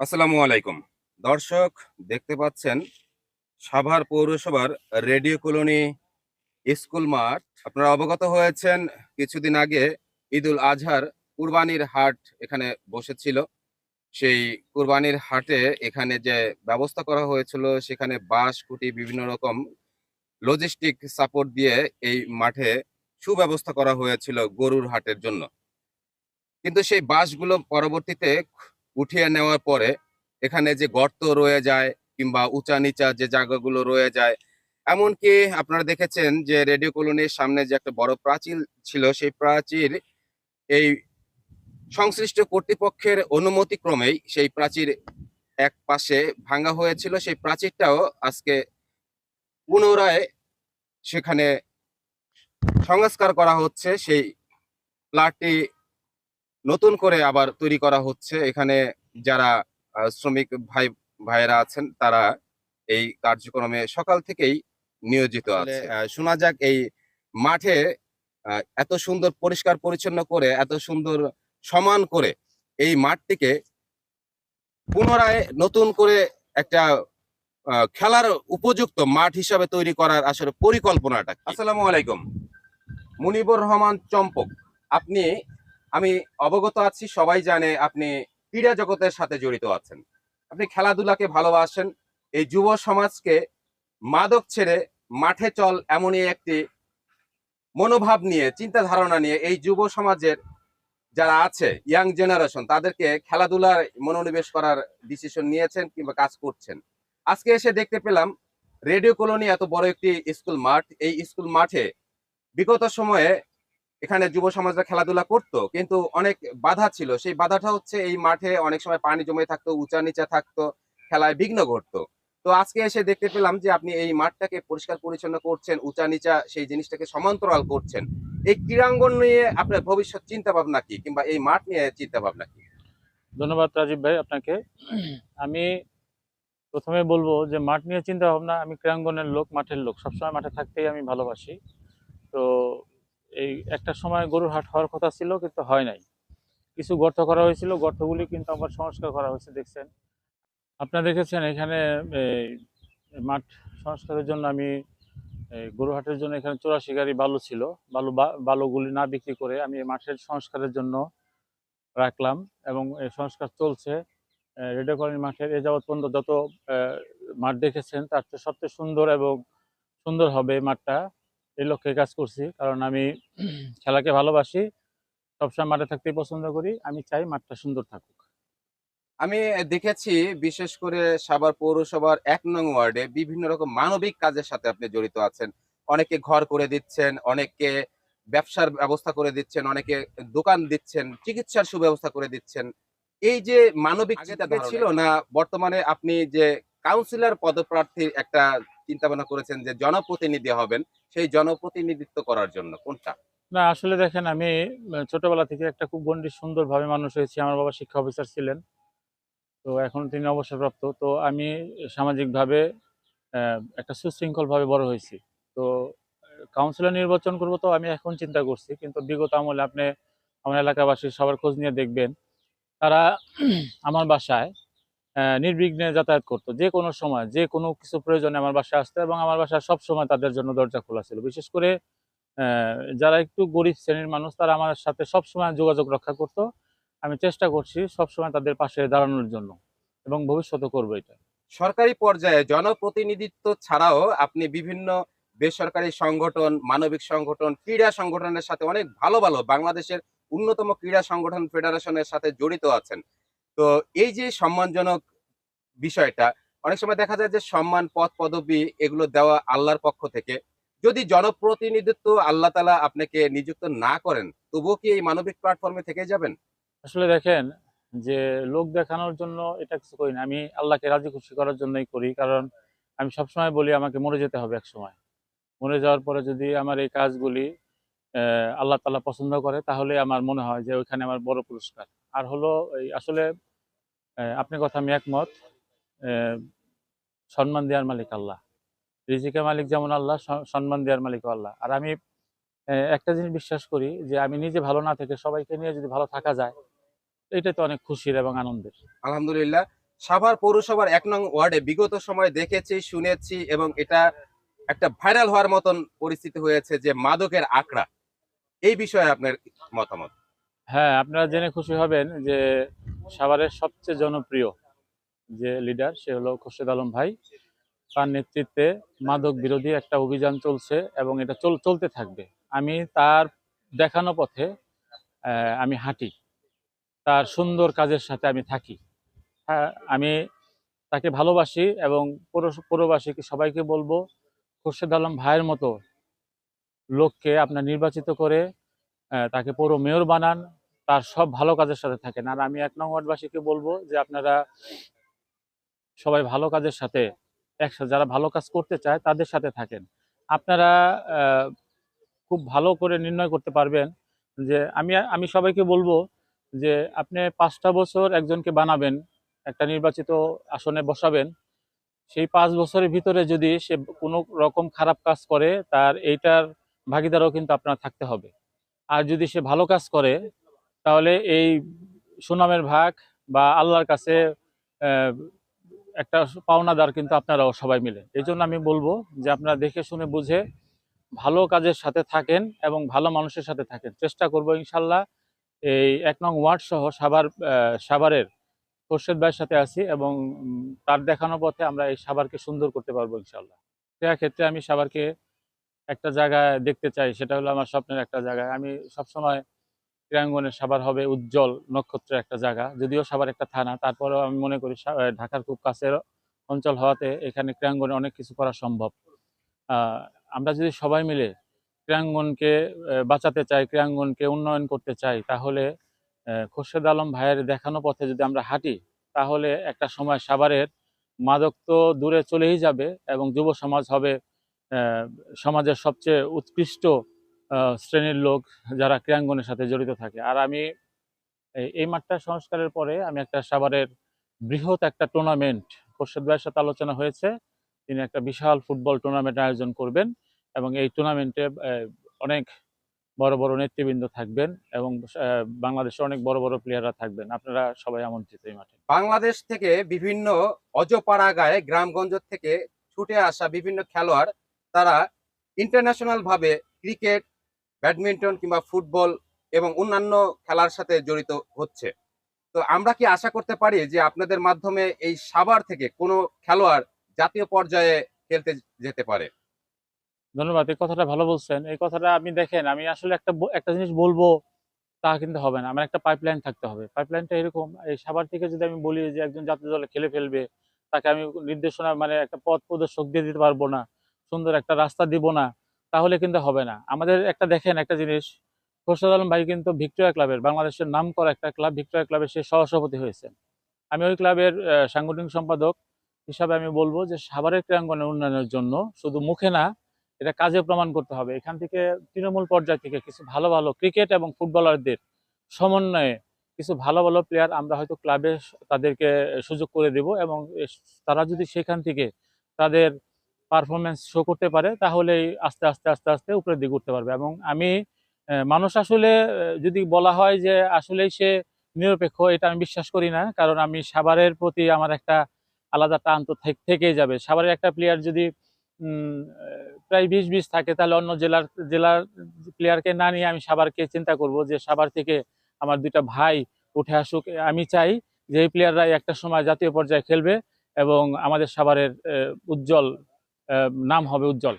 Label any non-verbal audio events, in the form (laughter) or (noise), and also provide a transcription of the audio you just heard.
আসসালামু আলাইকুম। দর্শক, দেখতে পাচ্ছেন, সাভার পৌরসভার রেডিও কলোনি স্কুল মাঠ। আপনারা অবগত হয়েছেন, কিছুদিন আগে ঈদুল আজহার কুরবানির হাট এখানে বসেছিল। সেই কুরবানির হাটে এখানে যে ব্যবস্থা করা হয়েছিল, সেখানে বাঁশ, খুঁটি, বিভিন্ন রকম লজিস্টিক সাপোর্ট দিয়ে এই মাঠে সুব্যবস্থা করা হয়েছিল গরুর হাটের জন্য। কিন্তু সেই বাঁশগুলো পরবর্তীতে উঠিয়ে নেওয়ার পরে এখানে যে গর্ত রয়ে যায় কিংবা উঁচা নিচা যে জায়গাগুলো রয়ে যায়, এমনকি আপনারা দেখেছেন যে রেডিও কলোনির সামনে যে একটা বড় প্রাচীর ছিল, সেই প্রাচীর এই সংশ্লিষ্ট কর্তৃপক্ষের অনুমতি ক্রমেই সেই প্রাচীর এক পাশে ভাঙা হয়েছিল। সেই প্রাচীরটাও আজকে পুনরায় সেখানে সংস্কার করা হচ্ছে। সেই প্লাটটি নতুন করে আবার তৈরি করা হচ্ছে। এখানে যারা শ্রমিক ভাই ভাইয়েরা আছেন তারা এই কার্যক্রমে সকাল থেকেই নিয়োজিত আছে। শোনা যাক এই মাঠে এত সুন্দর পরিষ্কার পরিচ্ছন্ন করে এত সুন্দর সমান করে এই মাঠটিকে পুনরায় নতুন করে একটা খেলার উপযুক্ত মাঠ হিসাবে তৈরি করার আসলে পরিকল্পনাটা আসসালামু আলাইকুম। মুনিবুর রহমান চম্পক আপনি আমি অবগত আছি, সবাই জানে আপনি ক্রীড়া জগতের সাথে জড়িত আছেন। আপনি খেলাধুলাকে ভালোবাসেন, এই যুব সমাজকে মাদক ছেড়ে মাঠে চল এমনই একটি মনোভাব নিয়ে চিন্তা ধারণা নিয়ে এই যুব সমাজের যারা আছে ইয়াং জেনারেশন তাদেরকে খেলাধুলার মনোনিবেশ করার ডিসিশন নিয়েছেন কিংবা কাজ করছেন। আজকে এসে দেখতে পেলাম, রেডিও কলোনি এত বড় একটি স্কুল মাঠ, এই স্কুল মাঠে বিগত সময়ে এখানে যুব সমাজরা খেলাধুলা করতো, কিন্তু অনেক বাধা ছিল। সেই বাধাটা হচ্ছে এই মাঠে অনেক সময় পানি জমে থাকতো, উঁচা নিচা থাকতো, খেলায় বিঘ্ন ঘটতো। তো আজকে এসে দেখতে পেলাম যে আপনি এই মাঠটাকে পরিষ্কার পরিচ্ছন্ন করছেন, উঁচা নিচা সেই জিনিসটাকে সমান্তরাল করছেন। এই ক্রীড়াঙ্গন নিয়ে আপনার ভবিষ্যৎ চিন্তা ভাবনা কি, কিংবা এই মাঠ নিয়ে চিন্তা ভাবনা কি? ধন্যবাদ রাজীব ভাই আপনাকে। আমি প্রথমে বলব যে মাঠ নিয়ে চিন্তা ভাবনা আমি ক্রীড়াঙ্গনের লোক, মাঠের লোক। সবসময় মাঠে থাকতেই আমি ভালোবাসি। তো এই একটা সময় গরুর হাট হওয়ার কথা ছিল, কিন্তু হয় নাই। কিছু গর্ত করা হয়েছিল, গর্তগুলি কিন্তু আবার সংস্কার করা হয়েছে, দেখছেন। আপনারা দেখেছেন এখানে মাঠ সংস্কারের জন্য আমি, এই গরু হাটের জন্য এখানে চৌরাশি গাড়ি বালু ছিল। বালু বালুগুলি না বিক্রি করে আমি মাঠের সংস্কারের জন্য রাখলাম এবং সংস্কার চলছে। রেডিও কলোনি মাঠের এ যাবৎ পর্যন্ত যত মাঠ দেখেছেন, তার চেয়ে সবচেয়ে সুন্দর এবং সুন্দর হবে মাঠটা। এই লক্ষ্যে কাজ করছি। কারণ আমি খেলাকে ভালোবাসি সবসময় মাঠে থাকতেই পছন্দ করি। আমি চাই মাঠটা সুন্দর থাকুক। আমি দেখেছি বিশেষ করে সাভার পৌরসভার এক নং ওয়ার্ডে বিভিন্ন রকম মানবিক কাজের সাথে আপনি জড়িত আছেন। অনেকে ঘর করে দিচ্ছেন অনেকে ব্যবসার ব্যবস্থা করে দিচ্ছেন অনেকে দোকান দিচ্ছেন চিকিৎসার সুব্যবস্থা করে দিচ্ছেন। এই যে মানবিক চিন্তা ছিল না বর্তমানে আপনি যে কাউন্সিলর পদপ্রার্থীর একটা চিন্তা ভাবনা করেছেন যে জনপ্রতিনিধি হবেন, সেই জনপ্রতিনিধিত্ব করার জন্য, কোনটা? না, আসলে দেখেন আমি ছোটবেলা থেকে একটা খুব গণ্ডি সুন্দরভাবে মানুষ হয়েছি, আমার বাবা শিক্ষা অফিসার ছিলেন। তো এখন তিনি অবসরপ্রাপ্ত, তো আমি সামাজিকভাবে একটা সুশৃঙ্খলভাবে বড় হয়েছি। তো কাউন্সিলর নির্বাচন করব তো আমি এখন চিন্তা করছি, কিন্তু বিগত আমলে আপনি আমার এলাকাবাসীর সবার খোঁজ নিয়ে দেখবেন, তারা (clears throat) আমার বাসায় নির্বিঘ্নে যাতায়াত করতো। যে কোনো সময়, যে কোনো কিছু প্রয়োজনে আমার বাসায় আসতো এবং আমার বাসায় সব সময় তাদের জন্য দরজা খোলা ছিল। বিশেষ করে যারা একটু গরিব শ্রেণির মানুষ, তারা আমার সাথে সব সময় যোগাযোগ রক্ষা করতো। আমি চেষ্টা করছি সব সময় তাদের পাশে দাঁড়ানোর জন্য এবং ভবিষ্যতে করব এটা। সরকারি পর্যায়ে জনপ্রতিনিধিত্ব ছাড়াও আপনি বিভিন্ন বেসরকারি সংগঠন, মানবিক সংগঠন, ক্রীড়া সংগঠনের সাথে অনেক ভালো ভালো বাংলাদেশের অন্যতম ক্রীড়া সংগঠন ফেডারেশনের সাথে জড়িত আছেন। তো এই যে সম্মানজনক বিষয়টা, অনেক সময় দেখা যায় যে সম্মান পদ পদবি এগুলো দেওয়া আল্লাহর পক্ষ থেকে। যদি জনপ্রতিনিধিত্ব আল্লাহ তালা আপনাকে নিযুক্ত না করেন, তবুও কি এই মানবিক প্ল্যাটফর্মে থেকে যাবেন? আসলে দেখেন যে লোক দেখানোর জন্য এটা কিছু করি না। আমি আল্লাহকে রাজি খুশি করার জন্যই করি, কারণ আমি সবসময় বলি আমাকে মরে যেতে হবে এক সময় মরে যাওয়ার পরে যদি আমার এই কাজগুলি আল্লাহ তালা পছন্দ করে, তাহলে আমার মনে হয় যে ওইখানে আমার বড় পুরস্কার। আর হলো এই আসলে আপনার কথা আমি একমত সম্মান দেওয়ার মালিক আল্লাহ। রিজিকের মালিক যেমন আল্লাহ সম্মান দেওয়ার মালিক আল্লাহ। আর আমি একটা জিনিস বিশ্বাস করি যে আমি নিজে ভালো না থেকে সবাইকে নিয়ে যদি ভালো থাকা যায় এটা তো অনেক খুশির এবং আনন্দের। আলহামদুলিল্লাহ। সাভার পৌরসভার এক নং ওয়ার্ডে বিগত সময় দেখেছি, শুনেছি এবং এটা একটা ভাইরাল হওয়ার মতন পরিস্থিতি হয়েছে যে মাদকের আঁকড়া। এই বিষয়ে আপনার মতামত? হ্যাঁ আপনারা জেনে খুশি হবেন যে সাভারের সবচেয়ে জনপ্রিয় যে লিডার সে হলো খোরশেদ আলম ভাই। তার নেতৃত্বে মাদক বিরোধী একটা অভিযান চলছে এবং এটা চল, চলতে থাকবে। আমি তার দেখানো পথে আমি হাঁটি। তার সুন্দর কাজের সাথে আমি থাকি। হ্যাঁ আমি তাকে ভালোবাসি এবং পৌর- পৌরবাসীকে সবাইকে বলব, খোরশেদ আলম ভাইয়ের মতো লোককে আপনার নির্বাচিত করে তাকে পৌর মেয়র বানান। তার সব ভালো কাজের সাথে থাকেন। আর আমি এক নং ওয়ার্ডবাসীকে বলব যে, আপনারা সবাই ভালো কাজের সাথে একসাথে যারা ভালো কাজ করতে চায়, তাদের সাথে থাকেন। আপনারা খুব ভালো করে নির্ণয় করতে পারবেন যে, আমি আমি সবাইকে বলব যে, আপনি পাঁচটা বছর একজনকে বানাবেন, একটা নির্বাচিত আসনে বসাবেন। সেই পাঁচ বছরের ভিতরে যদি সে কোনো রকম খারাপ কাজ করে, তার এইটার ভাগিদারও কিন্তু আপনার থাকতে হবে। আর যদি সে ভালো কাজ করে তাহলে এই সুনামের ভাগ বা আল্লাহর কাছে একটা পাওনাদার কিন্তু আপনারাও সবাই মিলে। এই আমি বলব যে আপনারা দেখে শুনে বুঝে ভালো কাজের সাথে থাকেন এবং ভালো মানুষের সাথে থাকেন। চেষ্টা করব ইনশাল্লাহ এই এক নং ওয়ার্ড সহ সাভার সাভারের খোরশেদ ভাইয়ের সাথে আছি এবং তার দেখানো পথে আমরা এই সাভারকে সুন্দর করতে পারব ইনশাল্লাহ। ক্ষেত্রে আমি সাভারকে একটা জায়গায় দেখতে চাই, সেটা হলো আমার স্বপ্নের একটা জায়গায় আমি সবসময় ক্রীড়াঙ্গনের সাভার হবে উজ্জ্বল নক্ষত্রের একটা জায়গা। যদিও সাভার একটা থানা, তারপরেও আমি মনে করি ঢাকার খুব কাছের অঞ্চল হওয়াতে এখানে ক্রীড়াঙ্গনে অনেক কিছু করা সম্ভব। আমরা যদি সবাই মিলে ক্রীড়াঙ্গনকে বাঁচাতে চাই, ক্রীড়াঙ্গনকে উন্নয়ন করতে চাই, তাহলে খোরশেদ আলম ভাইয়ের দেখানো পথে যদি আমরা হাঁটি, তাহলে একটা সময় সাভারের মাদক তো দূরে চলেই যাবে এবং যুব সমাজ হবে সমাজের সবচেয়ে উৎকৃষ্ট শ্রেণির লোক যারা ক্রীড়াঙ্গনের সাথে জড়িত থাকে। আর আমি এই- মাঠটা সংস্কারের পরে আমি একটা সাভারের বৃহৎ একটা টুর্নামেন্ট খোরশেদ ভাইয়ের সাথে আলোচনা হয়েছে। তিনি একটা বিশাল ফুটবল টুর্নামেন্ট আয়োজন করবেন এবং এই টুর্নামেন্টে অনেক বড় বড় নেতৃবৃন্দ থাকবেন এবং আহ, বাংলাদেশের অনেক বড় বড় প্লেয়াররা থাকবেন। আপনারা সবাই আমন্ত্রিত এই মাঠে। বাংলাদেশ থেকে বিভিন্ন অজপাড়া গায়ে গ্রামগঞ্জ থেকে ছুটে আসা বিভিন্ন খেলোয়াড় তারা ইন্টারন্যাশনাল ভাবে ক্রিকেট ব্যাডমিন্টন কিংবা ফুটবল এবং অন্যান্য খেলার সাথে জড়িত হচ্ছে। তো আমরা কি আশা করতে পারি যে আপনাদের মাধ্যমে এই সাবার থেকে কোনো খেলোয়াড় জাতীয় পর্যায়ে খেলতে যেতে পারে? ধন্যবাদ, এই কথাটা ভালো বলছেন। এই কথাটা আপনি দেখেন, আমি আসলে একটা একটা জিনিস বলব, তা কিন্তু হবে না। আমার একটা পাইপলাইন থাকতে হবে। পাইপলাইনটা এরকম, এই সাবার থেকে যদি আমি বলি যে একজন জাতীয় দলে খেলে ফেলবে, তাকে আমি নির্দেশনা মানে একটা পথ প্রদর্শক দিয়ে দিতে পারব না, সুন্দর একটা রাস্তা দিব না তাহলে কিন্তু হবে না। আমাদের একটা দেখেন একটা জিনিস, খোরশেদ আলম ভাই কিন্তু ভিক্টোরিয়া ক্লাবের, বাংলাদেশের নাম করা একটা ক্লাব, ভিক্টোরিয়া ক্লাবের সে সহসভাপতি হয়েছেন। আমি ওই ক্লাবের সাংগঠনিক সম্পাদক হিসাবে আমি বলব যে সাভারের ক্রীড়াঙ্গনের উন্নয়নের জন্য শুধু মুখে না, এটা কাজে প্রমাণ করতে হবে। এখান থেকে তৃণমূল পর্যায় থেকে কিছু ভালো ভালো ক্রিকেট এবং ফুটবলারদের সমন্বয়ে কিছু ভালো ভালো প্লেয়ার আমরা হয়তো ক্লাবে তাদেরকে সুযোগ করে দেব এবং তারা যদি সেখান থেকে তাদের পারফরমেন্স শো করতে পারে তাহলেই আস্তে আস্তে আস্তে আস্তে উপরের দিকে উঠতে পারবে। এবং আমি মানুষ আসলে যদি বলা হয় যে আসলেই সে নিরপেক্ষ এটা আমি বিশ্বাস করি না। কারণ আমি সাভারের প্রতি আমার একটা আলাদা টান তো থেকেই যাবে। সাভারের একটা প্লেয়ার যদি প্রায় বিশ বিশ থাকে তাহলে অন্য জেলার জেলার প্লেয়ারকে না নিয়ে আমি সাবারকে চিন্তা করব যে সাভার থেকে আমার দুইটা ভাই উঠে আসুক। আমি চাই যে এই প্লেয়াররাই একটা সময় জাতীয় পর্যায়ে খেলবে এবং আমাদের সাভারের আহ, উজ্জ্বল নাম হবে উজ্জ্বল।